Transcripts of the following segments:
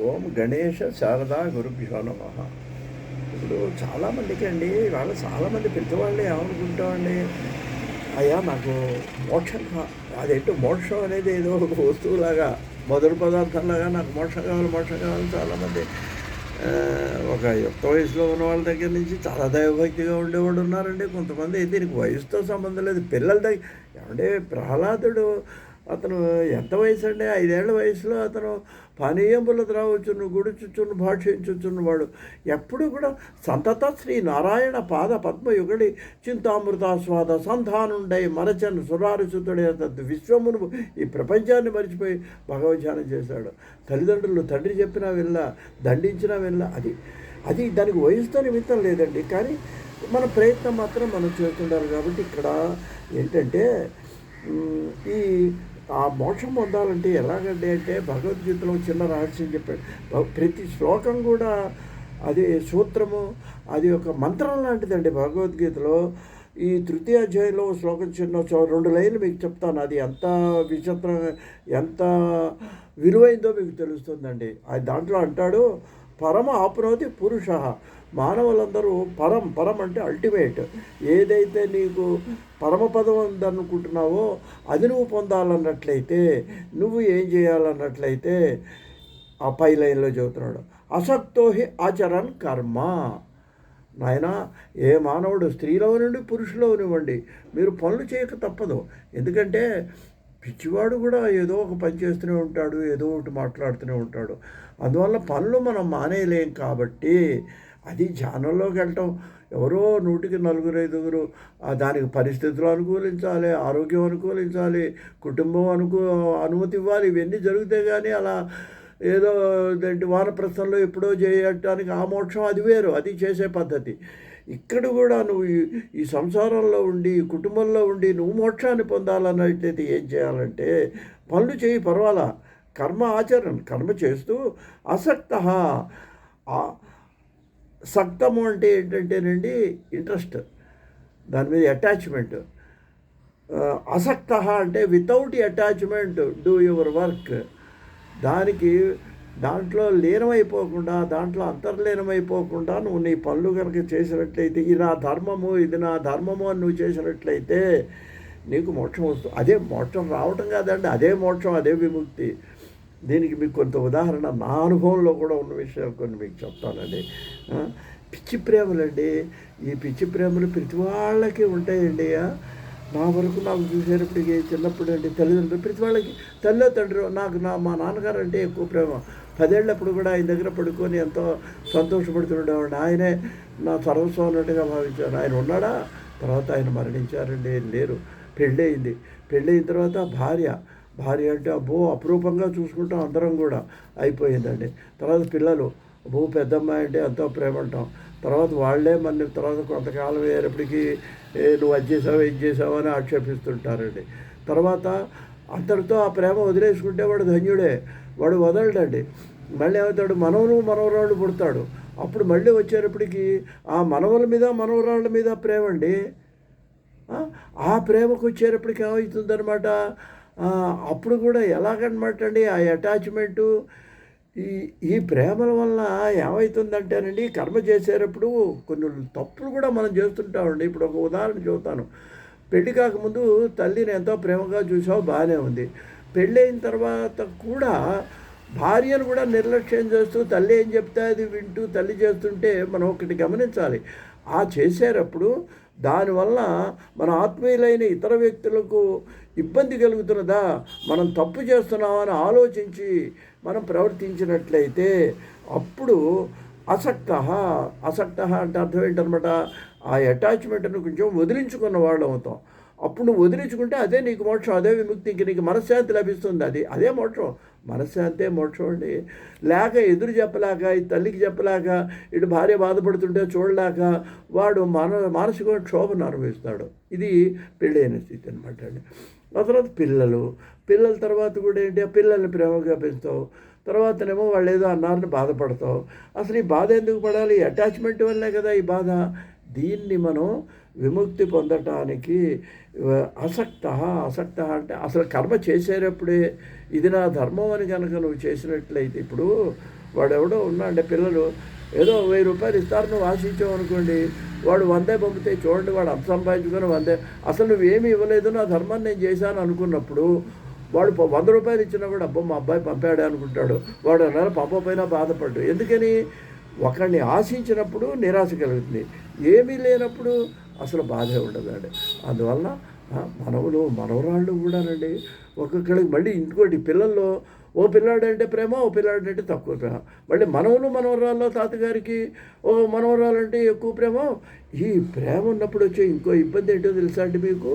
ఓం గణేష శారదా గురుభ్యో నమ. ఇప్పుడు చాలామందికి అండి వాళ్ళు చాలామంది పెద్దవాళ్ళు ఏమనుకుంటామండి అయ్యా నాకు మోక్షం అదేంటో మోక్షం అనేది ఏదో ఒక వస్తువులాగా మొదటి పదార్థంలాగా నాకు మోక్షం కావాలి మోక్షం కావాలి చాలామంది ఒక యుక్త వయసులో ఉన్న వాళ్ళ దగ్గర నుంచి చాలా దైవభక్తిగా ఉండేవాడు ఉన్నారండి. కొంతమంది దీనికి వయసుతో సంబంధం లేదు. పిల్లల దగ్గర ఏమంటే ప్రహ్లాదుడు అతను ఎంత వయసు అండి ఐదేళ్ళ వయసులో అతను పానీయంబుల త్రావచ్చును భాషించుచున్న వాడు. ఎప్పుడు కూడా సంతత శ్రీ నారాయణ పాద పద్మయుగడి చింతామృతాస్వాద సంధానుండై మరచను సురారిసుతుడే విశ్వమును ఈ ప్రపంచాన్ని మరిచిపోయి భగవద్ధ్యానం చేశాడు. తల్లిదండ్రులు తండ్రి చెప్పినా వెళ్ళ దండించినా వెళ్ళ అది అది దానికి వయసుతో నిమిత్తం లేదండి. కానీ మన ప్రయత్నం మాత్రం మనం చేస్తుండాలి. కాబట్టి ఇక్కడ ఏంటంటే ఈ ఆ మోక్షం పొందాలంటే ఎలాగండి అంటే భగవద్గీతలో చిన్న రహస్యం చెప్పాడు. ప్రతి శ్లోకం కూడా అది సూత్రము అది ఒక మంత్రం లాంటిదండి భగవద్గీతలో. ఈ తృతీయ అధ్యాయంలో శ్లోకం చిన్న రెండు లైన్లు మీకు చెప్తాను. అది ఎంత విచిత్రం ఎంత విలువైందో మీకు తెలుస్తుందండి. అది దాంట్లో అంటాడు పరమ ఆప్నోతి పురుష. మానవులందరూ పరం పరం అంటే అల్టిమేట్ ఏదైతే నీకు పరమపదం ఉందనుకుంటున్నావో అది నువ్వు పొందాలన్నట్లయితే నువ్వు ఏం చేయాలన్నట్లయితే ఆ పై లైన్లో చెబుతున్నాడు అసక్తో హి కర్మ. నాయన ఏ మానవుడు స్త్రీలో నుండి పురుషులో ఇవ్వండి మీరు పనులు చేయక తప్పదు. ఎందుకంటే పిచ్చివాడు కూడా ఏదో ఒక పని చేస్తూనే ఉంటాడు ఏదో ఒకటి మాట్లాడుతూనే ఉంటాడు. అందువల్ల పనులు మనం మానేయలేం కాబట్టి అది ధ్యానంలోకి వెళ్ళటం. ఎవరో నూటికి నలుగురు ఐదుగురు దానికి పరిస్థితులు అనుకూలించాలి ఆరోగ్యం అనుకూలించాలి కుటుంబం అనుకూ అనుమతి ఇవ్వాలి. ఇవన్నీ జరిగితే కానీ అలా ఏదో ఏంటి వానప్రస్థంలో ఎప్పుడో చేయటానికి ఆ మోక్షం అది వేరు. అది చేసే పద్ధతి. ఇక్కడ కూడా నువ్వు ఈ- ఈ సంసారంలో ఉండి ఈ కుటుంబంలో ఉండి నువ్వు మోక్షాన్ని పొందాలన్నట్లయితే ఏం చేయాలంటే పనులు చేయి పర్వాలా? కర్మ ఆచరణ కర్మ చేస్తూ అసక్త సక్తము అంటే ఏంటంటేనండి ఇంట్రెస్ట్ దాని మీద అటాచ్మెంట్. అసక్త అంటే without attachment do your work దానికి దాంట్లో లీనమైపోకుండా దాంట్లో అంతర్లీనమైపోకుండా నువ్వు నీ పనులు కనుక చేసినట్లయితే ఇది నా ధర్మము ఇది నా ధర్మము అని నువ్వు చేసినట్లయితే నీకు మోక్షం వస్తుంది అదే మోక్షం రావటం కాదండి అదే మోక్షం అదే విముక్తి. దీనికి మీకు కొంత ఉదాహరణ నా అనుభవంలో కూడా ఉన్న విషయాలు కొన్ని మీకు చెప్తానండి. పిచ్చి ప్రేమలండి. ఈ పిచ్చి ప్రేమలు ప్రతి వాళ్ళకి ఉంటాయండి నా వరకు నాకు చూసేటప్పటికి చిన్నప్పుడు అండి తల్లిదండ్రులు ప్రతి వాళ్ళకి తల్లి తండ్రి నాకు నా మా నాన్నగారు అంటే ఎక్కువ ప్రేమ. పదేళ్ళప్పుడు కూడా ఆయన దగ్గర పడుకొని ఎంతో సంతోషపడుతుండేవాడు. ఆయనే నా సర్వస్వం అన్నట్టుగా భావించాను ఆయన ఉన్నాడా? తర్వాత ఆయన మరణించారండి. లేరు. పెళ్ళి అయింది పెళ్ళి అయిన తర్వాత భార్య. భార్య అంటే అబ్బో అపురూపంగా చూసుకుంటాం అందరం కూడా. అయిపోయిందండి. తర్వాత పిల్లలు. అబ్బో పెద్దమ్మాయి అంటే ఎంతో ప్రేమ అంటాం. తర్వాత వాళ్ళే మన తర్వాత కొంతకాలం అయ్యేటప్పటికీ ఏ నువ్వు అది చేసావు ఇది చేసావు అని ఆక్షేపిస్తుంటారండి. తర్వాత అంతటితో ఆ ప్రేమ వదిలేసుకుంటే వాడు ధన్యుడే వాడు వదలడండి. మళ్ళీ ఏమవుతాడు మనవలు మనవరాళ్ళు పుడతాడు. అప్పుడు మళ్ళీ వచ్చేటప్పటికి ఆ మనవల మీద మనవరాళ్ళ మీద ప్రేమ అండి. ఆ, ప్రేమకు వచ్చేటప్పటికి ఏమవుతుందనమాట అప్పుడు కూడా ఎలాగనమాట అండి ఆ అటాచ్మెంటు? ఈ ఈ ప్రేమల వల్ల ఏమవుతుందంటేనండి కర్మ చేసేటప్పుడు కొన్ని తప్పులు కూడా మనం చేస్తుంటామండి. ఇప్పుడు ఒక ఉదాహరణ చెబుతాను. పెళ్ళి కాకముందు తల్లిని ఎంతో ప్రేమగా చూసావు బాగానే ఉంది. పెళ్ళైన తర్వాత కూడా భార్యను కూడా నిర్లక్ష్యం చేస్తూ తల్లి ఏం చెప్తే అది వింటూ తల్లి చేస్తుంటే మనం ఒకటి గమనించాలి. ఆ చేసేటప్పుడు దానివల్ల మన ఆత్మీయులైన ఇతర వ్యక్తులకు ఇబ్బంది కలుగుతున్నదా? మనం తప్పు చేస్తున్నామని ఆలోచించి మనం ప్రవర్తించినట్లయితే అప్పుడు అసక్త అసక్త అంటే అర్థం ఏంటనమాట? ఆ అటాచ్మెంట్ను కొంచెం వదిలించుకున్న వాళ్ళు అవుతాం. అప్పుడు నువ్వు వదిలించుకుంటే అదే నీకు మోక్షం అదే విముక్తి ఇంక నీకు మనశ్శాంతి లభిస్తుంది. అది అదే మోక్షం. మనశ్శాంతే మోక్షం అండి. లేక ఎదురు చెప్పలేక ఈ తల్లికి చెప్పలేక ఇటు భార్య బాధపడుతుంటే చూడలేక వాడు మన మానసిక క్షోభను అనుభవిస్తాడు. ఇది పెళ్ళైన స్థితి అనమాట అండి. ఆ తర్వాత పిల్లలు. పిల్లల తర్వాత కూడా ఏంటి? ఆ పిల్లల్ని ప్రేమగా పెంచుతావు. తర్వాతనేమో వాళ్ళు ఏదో అన్నారని బాధపడతావు. అసలు ఈ బాధ ఎందుకు పడాలి? అటాచ్మెంట్ వల్లే కదా ఈ బాధ. దీన్ని మనం విముక్తి పొందటానికి అసక్త. అసక్త అంటే అసలు కర్మ చేసేటప్పుడే ఇది నా ధర్మం అని కనుక నువ్వు చేసినట్లయితే ఇప్పుడు వాడెవడో ఉన్నాడే పిల్లలు. ఏదో వెయ్యి రూపాయలు ఇస్తారు నువ్వు ఆశించావు అనుకోండి వాడు వందే పంపితే చూడండి వాడు అంత సంపాదించుకొని వందే. అసలు నువ్వేమి ఇవ్వలేదు నా ధర్మాన్ని నేను చేశాను అనుకున్నప్పుడు వాడు వంద రూపాయలు ఇచ్చినా కూడా అబ్బో మా అబ్బాయి పంపాడే అనుకుంటాడు. వాడు నెల పంపపోయినా బాధపడ్డు. ఎందుకని? ఒకరిని ఆశించినప్పుడు నిరాశ కలుగుతుంది. ఏమీ లేనప్పుడు అసలు బాధే ఉండదండి. అందువల్ల మనవులు మనవరాళ్ళు కూడానండి ఒక్కొక్కడికి మళ్ళీ ఇంకోటి పిల్లల్లో ఓ పిల్లాడంటే ప్రేమ ఓ పిల్లాడంటే తక్కువ ప్రేమ. మళ్ళీ మనవులు మనవరాల్లో తాతగారికి ఓ మనవరాలంటే ఎక్కువ ప్రేమ. ఈ ప్రేమ ఉన్నప్పుడు వచ్చే ఇంకో ఇబ్బంది ఏంటో తెలుసా అండి మీకు?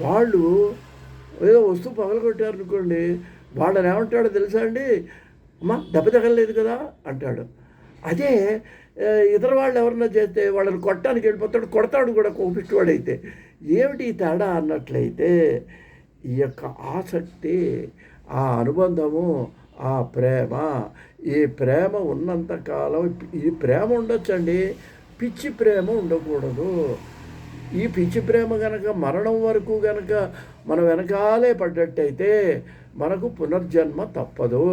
వాళ్ళు ఏదో వస్తువు పగలగొట్టారనుకోండి వాళ్ళని ఏమంటాడో తెలుసా అండి? అమ్మ దెబ్బ తగలలేదు కదా అంటాడు. అదే ఇతర వాళ్ళు ఎవరన్నా చేస్తే వాళ్ళని కొట్టడానికి వెళ్ళిపోతాడు కొడతాడు కూడా కోపిష్టివాడైతే ఏమిటి ఈ తేడా అన్నట్లయితే ఈ యొక్క ఆసక్తి ఆ అనుబంధము ఆ ప్రేమ ఈ ప్రేమ ఉన్నంత కాలం ఈ ప్రేమ ఉండొచ్చండి. పిచ్చి ప్రేమ ఉండకూడదు. ఈ పిచ్చి ప్రేమ గనక మరణం వరకు గనక మనం వెనకాలే పడ్డట్టయితే మనకు పునర్జన్మ తప్పదు.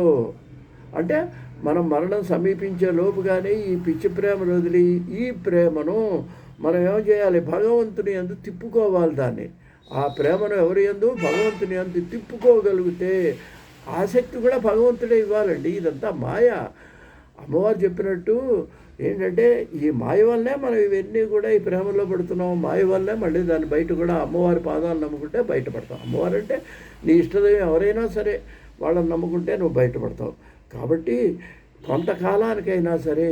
అంటే మనం మరణం సమీపించే లోపుగానే ఈ పిచ్చి ప్రేమను వదిలి ఈ ప్రేమను మనం ఏం చేయాలి? భగవంతుని ఎందు తిప్పుకోవాలి దాన్ని. ఆ ప్రేమను ఎవరి ఎందు భగవంతుని అందు తిప్పుకోగలిగితే ఆసక్తి కూడా భగవంతుడే ఇవ్వాలండి. ఇదంతా మాయ. అమ్మవారు చెప్పినట్టు ఏంటంటే ఈ మాయ వల్లనే మనం ఇవన్నీ కూడా ఈ ప్రేమలో పడుతున్నాం. మాయ వల్లే మళ్ళీ దాన్ని బయట కూడా అమ్మవారి పాదాలు నమ్ముకుంటే బయటపడతాం అమ్మవారు అంటే నీ ఇష్టదైవం ఎవరైనా సరే వాళ్ళని నమ్ముకుంటే నువ్వు బయటపడతావు కాబట్టి కొంతకాలానికైనా సరే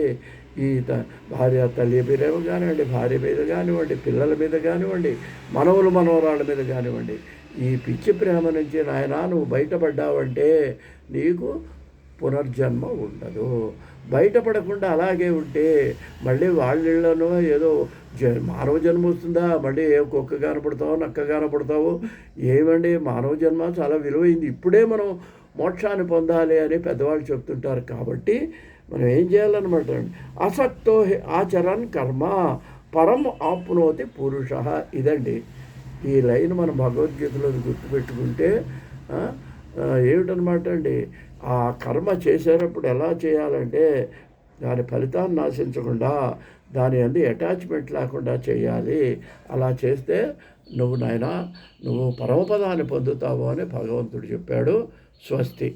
ఈ త భార్య తల్లి మీద కానివ్వండి భార్య మీద కానివ్వండి పిల్లల మీద కానివ్వండి మనవలు మనవరాళ్ళ మీద కానివ్వండి ఈ పిచ్చి ప్రేమ నుంచి నాయన నువ్వు బయటపడ్డావంటే నీకు పునర్జన్మ ఉండదు. బయటపడకుండా అలాగే ఉంటే మళ్ళీ వాళ్ళిళ్ళనో ఏదో జ మానవ జన్మ వస్తుందా? మళ్ళీ ఏ కుక్క కనపడతావు నక్క కనపడతావు? ఏమండి మానవ జన్మ చాలా విలువైంది. ఇప్పుడే మనం మోక్షాన్ని పొందాలి అని పెద్దవాళ్ళు చెప్తుంటారు కాబట్టి మనం ఏం చేయాలన్నమాట? అసక్తో హి ఆచరన్ కర్మ పరం ఆప్నోతి పురుష ఇదండి. ఈ లైన్ మనం భగవద్గీతలో గుర్తుపెట్టుకుంటే ఏమిటనమాట అండి? ఆ కర్మ చేసేటప్పుడు ఎలా చేయాలంటే దాని ఫలితాన్ని ఆశించకుండా దాని అందు అటాచ్మెంట్ లేకుండా చేయాలి. అలా చేస్తే నువ్వు నాయన నువ్వు పరమపదాన్ని పొందుతావు అని భగవంతుడు చెప్పాడు. स्वस्ति